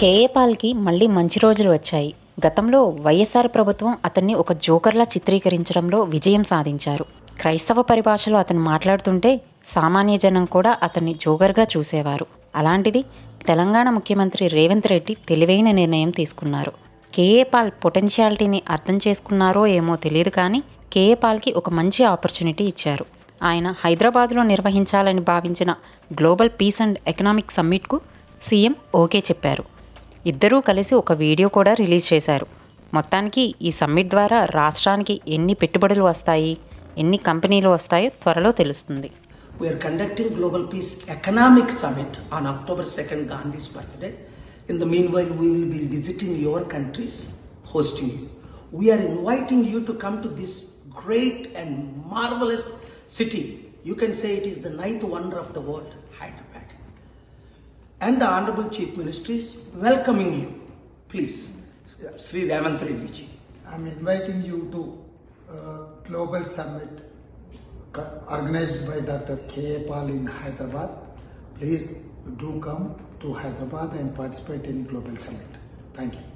KA పాల్కి మళ్ళీ మంచి రోజులు వచ్చాయి. గతంలో వైఎస్ఆర్ ప్రభుత్వం అతన్ని ఒక జోకర్లా చిత్రీకరించడంలో విజయం సాధించారు. క్రైస్తవ పరిభాషలో అతను మాట్లాడుతుంటే సామాన్య జనం కూడా అతన్ని జోకర్గా చూసేవారు. అలాంటిది తెలంగాణ ముఖ్యమంత్రి రేవంత్ రెడ్డి తెలివైన నిర్ణయం తీసుకున్నారు. కేఏ పాల్ పొటెన్షియాలిటీని అర్థం చేసుకున్నారో ఏమో తెలియదు కానీ కేఏ పాల్కి ఒక మంచి ఆపర్చునిటీ ఇచ్చారు. ఆయన హైదరాబాద్లో నిర్వహించాలని భావించిన గ్లోబల్ పీస్ అండ్ ఎకనామిక్ సమ్మిట్కు సీఎం ఓకే చెప్పారు. ఇద్దరూ కలిసి ఒక వీడియో కూడా రిలీజ్ చేశారు. మొత్తానికి ఈ సమ్మిట్ ద్వారా రాష్ట్రానికి ఎన్ని పెట్టుబడులు వస్తాయి ఎన్ని కంపెనీలు వస్తాయో త్వరలో తెలుస్తుంది. We're conducting global peace economic summit on October second Gandhi's birthday in the meanwhile will be visiting your countries hosting we're inviting you to come to this great and marvellous city you can say it is the ninth wonder of the world hide And the Honorable Chief Minister is welcoming you. Please, Sri Ravant Reddy ji. I'm inviting you to uh, Global Summit organized by Dr. K. A. Pal in Hyderabad. Please do come to Hyderabad and participate in Global Summit. Thank you.